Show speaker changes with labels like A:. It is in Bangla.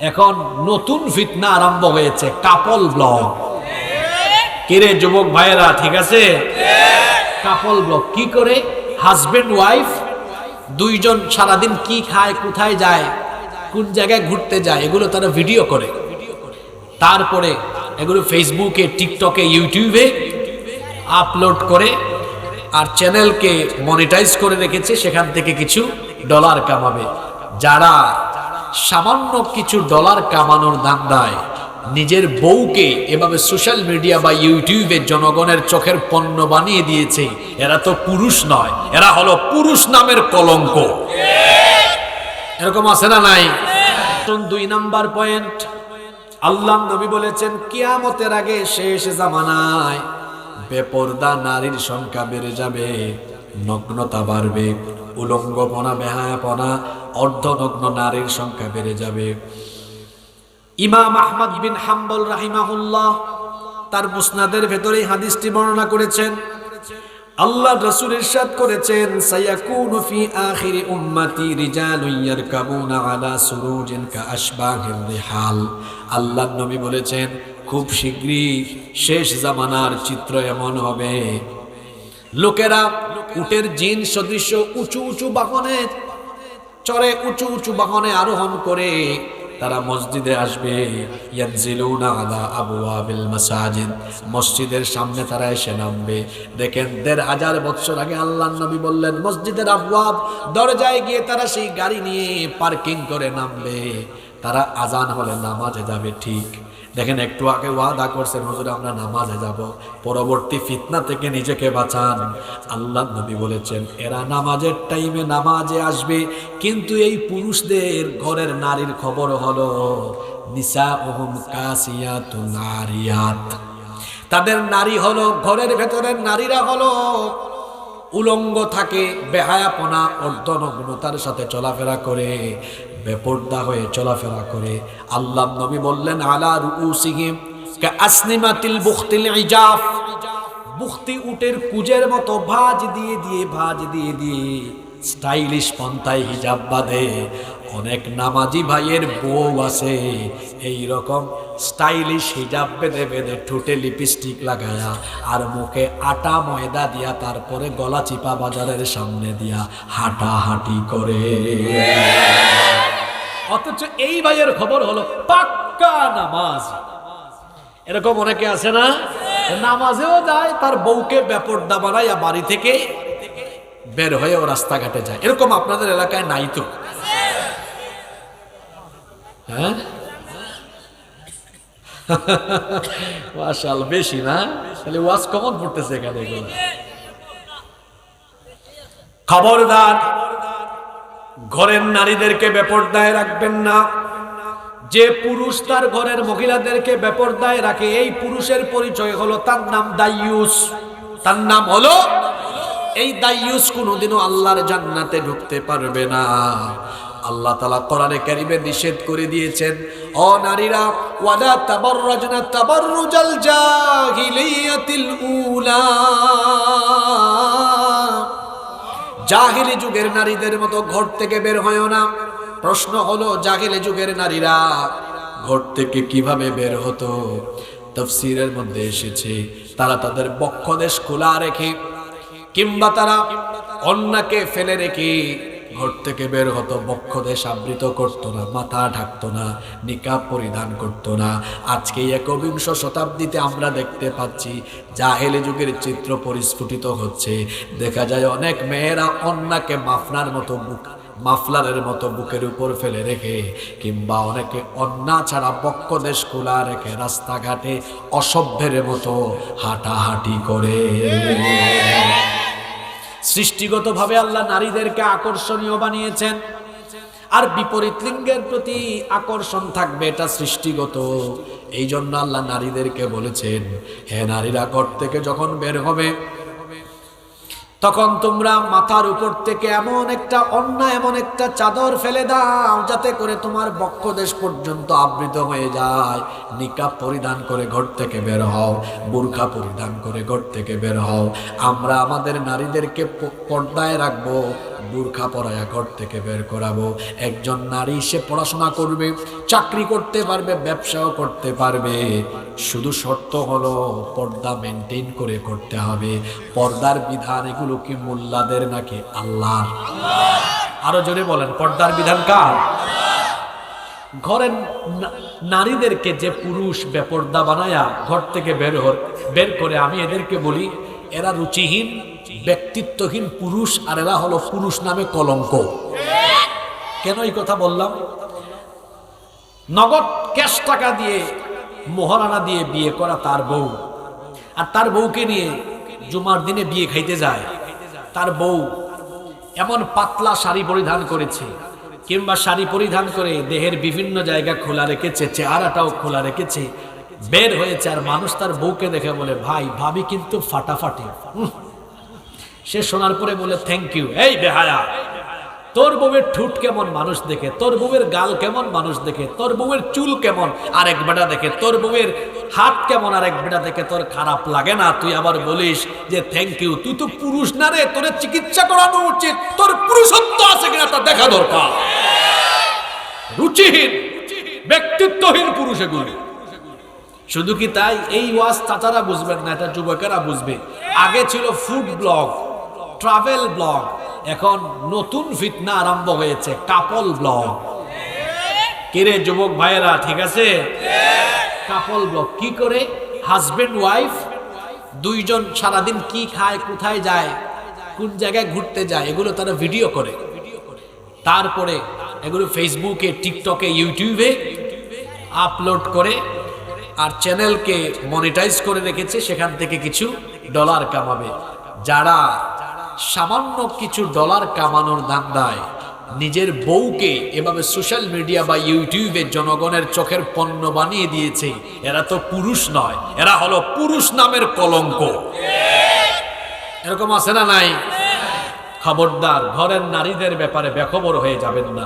A: এখন নতুন ফিতনা আরম্ভ হয়েছে, কাপল ব্লগ কিরে যুবক ভাইয়েরা, ঠিক আছে? কাপল ব্লগ কি করে? হাজবেন্ড, ওয়াইফ, দুইজন সারাদিন কি খায়, কোথায় যায়, কোন জায়গায় ঘুরতে যায়, এগুলো তারা ভিডিও করে। তারপরে এগুলো ফেসবুকে টিকটকে ইউটিউবে আপলোড করে আর চ্যানেলকে মনিটাইজ করে রেখেছে, সেখান থেকে কিছু ডলার কামাবে। যারা সামান্য কিছু ডলার কামানোর ধান্দায় নিজের বউকে এভাবে সোশ্যাল মিডিয়া বা ইউটিউবে জনগণের চোখের পণ্য বানিয়ে দিয়েছে। এরা তো পুরুষ নয়, এরা হলো পুরুষ নামের কলঙ্ক। এরকম আছে না নাই? দুই নাম্বার পয়েন্ট। আল্লাহ নবী বলেছেন, কিয়ামতের আগে শেষ জামানায় বেপর্দা নারীর সংখ্যা বেড়ে যাবে, নগ্নতা বাড়বে, উলঙ্গপনা, বেহায়াপনা অর্ধনগ্ন নারীর সংখ্যা বেড়ে যাবে। ইমাম আহমদ বিন হাম্বল রাহিমাহুল্লাহ তার মুসনাদের ভেতরে এই হাদিসটি বর্ণনা করেছেন, আল্লাহ রাসূল ইরশাদ করেছেন, সায়াকুনু ফি আখিরি উম্মতি রিজালুন ইয়ারকাবুনা আলা সুরুজিন কাআশবাহির রিহাল। আল্লাহ নবী বলেছেন, খুব শীঘ্রই শেষ জামানার চিত্র এমন হবে। লোকেরা উটের জিন সদৃশ উঁচু উঁচু বাহনে চড়ে উঁচু উঁচু বাহনে আরোহণ করে তারা মসজিদে আসবে। মাসাজিদ। মসজিদের সামনে তারা এসে নামবে। দেখেন, দেড় হাজার বছর আগে আল্লাহ নবী বললেন, মসজিদের আবুয়াব দরজায় গিয়ে তারা সেই গাড়ি নিয়ে পার্কিং করে নামবে। তারা আজান হলে নামাজে যাবে ঠিক। দেখেন, একটু আগে ওয়াদা করছেন, হুজুর, আমরা নামাজে যাব। পরবর্তী ফিতনা থেকে নিজেকে বাঁচান। আল্লাহ নবী বলেছেন, এরা নামাজের টাইমে নামাজে আসবে, কিন্তু এই পুরুষদের ঘরের নারীর খবর হলো নিসা ওহম কাসিয়াতু নারিয়াত। তাদের নারী হলো, ঘরের ভেতরের নারীরা হলো উলঙ্গ থাকে, বেহায়াপনা, অর্ধনগ্নতার সাথে চলাফেরা করে, বেপর্দা হয়ে চলাফেরা করে। আল্লাহ নবী বললেন, আলা রুসিহিম কা আসনিমাতিল বুখতিল ইজাফ। বুখতি উটের কুজের মতো ভাজ দিয়ে দিয়ে, ভাজ দিয়ে দিয়ে, স্টাইলিশ পন্থায় হিজাব বাঁধে। অনেক নামাজি ভাইয়ের বউ আছে। এই রকম স্টাইলিশ হিজাব বেঁধে বেঁধে ঠোঁটে লিপস্টিক লাগায়া আর মুখে আটা ময়দা দিয়া তারপরে গলা চিপা বাজারের সামনে দিয়া হাঁটাহাঁটি করে। অথচ এই ভাইয়ের খবর হলো পাক্কা নামাজ। এরকম অনেকে আছে না? নামাজেও যায়, তার বউকে ব্যাপরদা বানাইয়া বাড়ি থেকে বের হয়েও রাস্তাঘাটে যায়। এরকম আপনাদের এলাকায় নাই তো। হ্যাঁ? মাশাল বেশি না? তাহলে ওয়াজ পড়তেছে এখানে খবরদার, ঘরের নারীদেরকে রাখবেন না। যে পুরুষ তার ঘরের মহিলাদেরকে বেপরদায় রাখে, এই পুরুষের পরিচয় হলো তার নাম দাইয়ুস তার নাম হলো, এই দাইয়ুস কোনোদিনও আল্লাহর জান্নাতে ঢুকতে পারবে না। আল্লাহ তালা কোরআনে কারিমে নিষেধ করে দিয়েছেন ও নারীরা, ওয়ালা তাবাররাজনা তাবাররুজাল জাহিলিয়াতিল উলা। জাহিলি যুগের নারীদের মতো ঘর থেকে বের হয় না। প্রশ্ন হলো, জাহিলি যুগের নারীরা ঘর থেকে কীভাবে বের হতো? তফসিরের মধ্যে এসেছে, তারা তাদের বক্ষদেশ খোলা রেখে, কিংবা তারা অন্যকে ফেলে রেখে ঘর থেকে বের হতো, বক্ষদেশ আবৃত করতো না, মাথা ঢাকতো না, নিকাব পরিধান করতো না। আজকে একবিংশ শতাব্দীতে আমরা দেখতে পাচ্ছি, জাহেলি যুগের চিত্র পরিস্ফুটিত হচ্ছে। দেখা যায় অনেক মেয়েরা অন্যকে মাফনার মতো বুক, মাফলারের মতো বুকের উপর ফেলে রেখে, কিংবা অনেকে অন্যা ছাড়া বক্ষদেশ খোলা রেখে রাস্তাঘাটে অসভ্যের মতো হাঁটাহাঁটি করে। সৃষ্টিগতভাবে আল্লাহ নারীদেরকে আকর্ষণীয় বানিয়েছেন। আর বিপরীত লিঙ্গের প্রতি আকর্ষণ থাকবে, এটা সৃষ্টিগত। এই জন্য আল্লাহ নারীদেরকে বলেছেন হ্যাঁ নারীরা, ঘর থেকে যখন বের হবে তখন তোমরা মাথার উপর থেকে এমন একটা অন্যায়, এমন একটা চাদর ফেলে দাও, যাতে করে তোমার বক্ষদেশ পর্যন্ত আবৃত হয়ে যায়। নিকাপ পরিধান করে ঘর থেকে বের হও, বুর্খা পরিধান করে ঘর থেকে বের হও। আমরা আমাদের নারীদেরকে পর্দায় রাখব। বুর্খা পরায়া ঘর থেকে বের করাবো। একজন নারী, সে পড়াশোনা করবে, চাকরি করতে পারবে, ব্যবসাও করতে পারবে। শুধু শর্ত হলো, পর্দা মেনটেন করে করতে হবে। পর্দার বিধান এগুলো কি মোল্লাদের নাকি আল্লাহ আরও জোরে বলেন, পর্দার বিধান কার? ঘরের নারীদেরকে যে পুরুষ বেপর্দা বানায়া ঘর থেকে বের বের করে আমি এদেরকে বলি এরা রুচিহীন, ব্যক্তিত্বহীন পুরুষ আর এরা হলো পুরুষ নামে কলঙ্ক। কেন এই কথা বললাম? নগদ ক্যাশ টাকা দিয়ে, মোহরানা দিয়ে বিয়ে করা তার বউ। আর তার বউকে নিয়ে জুমার দিনে বিয়ে খাইতে যায়। তার বউ এমন পাতলা শাড়ি পরিধান করেছে, কিংবা শাড়ি পরিধান করে দেহের বিভিন্ন জায়গা খোলা রেখেছে, চেহারাটাও খোলা রেখেছে বের হয়েছে আর মানুষ তার বউকে দেখে বলে ভাই ভাবি কিন্তু ফাটাফাটি। সে শোনার পরে বলে থ্যাংক ইউ এই বেহায়া তোর বউয়ের ঠুট কেমন মানুষ দেখে? তোর বউয়ের গাল কেমন মানুষ দেখে? তোর বউয়ের চুল কেমন আরেক বেটা দেখে? তোর বউয়ের হাত কেমন আরেক বেটা দেখে? তোর খারাপ লাগে না? তুই আবার বলিস যে থ্যাংক ইউ তুই তো পুরুষ না রে? তোর চিকিৎসা করানো উচিত। তোর পুরুষত্ব আছে কিনা তা দেখা দরকার। রুচিহীন ব্যক্তিত্বহীন পুরুষ এগুলি। শুধু কি তাই? এই ওয়াজ চাচারা বুঝবেন না, এটা যুবকেরা বুঝবে। আগে ছিল ফুড ব্লগ, ট্রাভেল ব্লগ, এখন নতুন ফিতনা আরম্ভ হয়েছে, কাপল ব্লগ। কিরে যুবক ভাইয়েরা, ঠিক আছে? কাপল ব্লগ, কি করে? হাজবেন্ড, ওয়াইফ, দুইজন সারাদিন কি খায়, কোথায় যায়, কোন জায়গায় ঘুরতে যায়, এগুলো তারা ভিডিও করে। তারপরে এগুলো ফেসবুকে টিকটকে ইউটিউবে আপলোড করে। আর চ্যানেলকে মনিটাইজ করে রেখেছে, সেখান থেকে কিছু ডলার কামাবে। যারা সামান্য কিছু ডলার কামানোর ধান্দায় নিজের বউকে এভাবে সোশ্যাল মিডিয়া বা ইউটিউবে জনগণের চোখের পণ্য বানিয়ে দিয়েছে, এরা তো পুরুষ নয়, এরা হলো পুরুষ নামের কলঙ্ক। এরকম আছে না নাই? খবরদার, ঘরের নারীদের ব্যাপারে বেখবর হয়ে যাবেন না।